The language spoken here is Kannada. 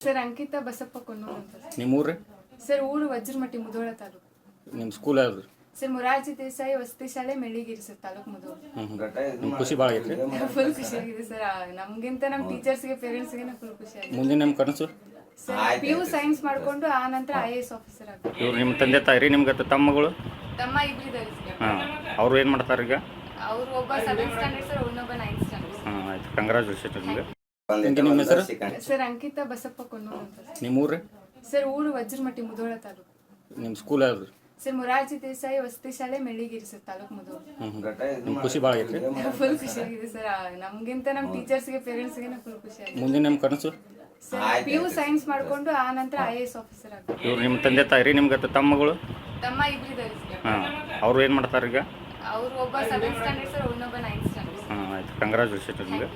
ಸರ್ ಅಂಕಿತಾ ಬಸಪ್ಪ ಕೊನ್ನೂರು ಅಂತ ಸರ್. ನಿಮ್ಮ ಊರು ಸರ್ ಊರು ವಜ್ರಮಟ್ಟಿ ಮುದೋಳ ತಾಲೂಕು. ನಿಮ್ಮ ಸ್ಕೂಲ್ ಯಾವ್ದು? ಸರ್ ಮುರಾರ್ಜಿ ದೇಸಾಯಿ ವಸತಿ ಶಾಲೆ ಮೆಳ್ಳಿಗಿರಿ ಸರ್ ತಾಲೂಕು ಮುಧೋಳ ಹ್ಞೂ ನಿಮ್ಮ ಖುಷಿ ಭಾಳ ಆಗೈತೆ ಫುಲ್ ಖುಷಿಯಾಗಿದೆ ಸರ್. ಆ, ನಮ್ಗಿಂತ ನಮ್ಮ ಟೀಚರ್ಸ್ಗೆ ಪೇರೆಂಟ್ಸ್ಗೆ ಫುಲ್ ಖುಷಿಯಾಗಿದೆ ಮುಂದಿನ ನಿಮ್ಮ ಕನಸು? ಸರ್ ಪಿ ಯು ಸೈನ್ಸ್ ಮಾಡ್ಕೊಂಡು ಆ ನಂತರ ಐ ಎ ಎಸ್ ಆಫೀಸರ್ ಆಗ್ಬೇಕು. ಇವ್ರು ನಿಮ್ಮ ತಂದೆ ತಾಯಿ ರೀ ನಿಮ್ಗೆ ತಮ್ಮಗಳು? ತಮ್ಮ ಇಬ್ಬರಿದ್ದಾರೆ ಸರ್. ಹಾಂ. ಅವರು ಏನು ಮಾಡ್ತಾರೆ ಈಗ ಅವ್ರು ಒಬ್ಬ ಸೆವೆಂತ್ ಸ್ಟ್ಯಾಂಡರ್ಡ್ ಸರ್ ಇನ್ನೊಬ್ಬ ನೈನ್ತ್ ಸ್ಟ್ಯಾಂಡರ್ಡ್ ಹಾಂ ಆಯ್ತು. ಕಂಗ್ರ್ಯಾಚುಲೇಷನ್ ನಿಮಗೆ. ನಿಮ್ಗೆ ನಿಮ್ಮ ಹೆಸರು? ಸರ್ ಅಂಕಿತಾ ಬಸಪ್ಪ ಕೊನ್ನೂರು ಅಂತ. ನಿಮ್ಮ ಊರು? ಸರ್ ಊರು ವಜ್ರಮಟ್ಟಿ ಮುದೋಳ ತಾಲೂಕು. ನಿಮ್ಮ ಸ್ಕೂಲ್ ಯಾವ್ದು? ಸರ್ ಮೊರಾರ್ಜಿ ದೇಸಾಯಿ ವಸತಿ ಶಾಲೆ ಮೆಳ್ಳಿಗಿರಿ ಸರ್ ತಾಲೂಕು ಮುಧೋಳ ನಿಮ್ಮ ಖುಷಿ ಭಾಳ ಆಗೈತೆ ಫುಲ್ ಖುಷಿಯಾಗಿದೆ ಸರ್. ನಮಗಿಂತ ನಮ್ಮ ಟೀಚರ್ಸ್ಗೆ ಪೇರೆಂಟ್ಸ್ಗೆ ಫುಲ್ ಖುಷಿಯಾಗಿದೆ ಮುಂದಿನ ನಿಮ್ಮ ಕನಸು? ಸರ್ ಪಿ ಯು ಸೈನ್ಸ್ ಮಾಡ್ಕೊಂಡು ಆ ನಂತರ ಐ ಎ ಎಸ್ ಆಫೀಸರ್ ಆಗ್ಬೇಕು. ಇವ್ರು ನಿಮ್ಮ ತಂದೆ ತಾಯಿ ರೀ ನಿಮ್ಗೆ ತಮ್ಮಗಳು? ತಮ್ಮ ಇಬ್ಬರಿದ್ದಾರೆ ಸರ್. ಹಾಂ. ಅವ್ರು ಏನು ಮಾಡ್ತಾರೆ ಈಗ ಅವ್ರು ಒಬ್ಬ ಸೆವೆಂತ್ ಸ್ಟ್ಯಾಂಡರ್ಡ್ ಸರ್ ಇನ್ನೊಬ್ಬ ನೈನ್ತ್ ಸ್ಟ್ಯಾಂಡರ್ಡ್ ಹಾಂ ಆಯ್ತು. ಕಂಗ್ರಾಚುಲೇಷನ್ ನಿಮಗೆ.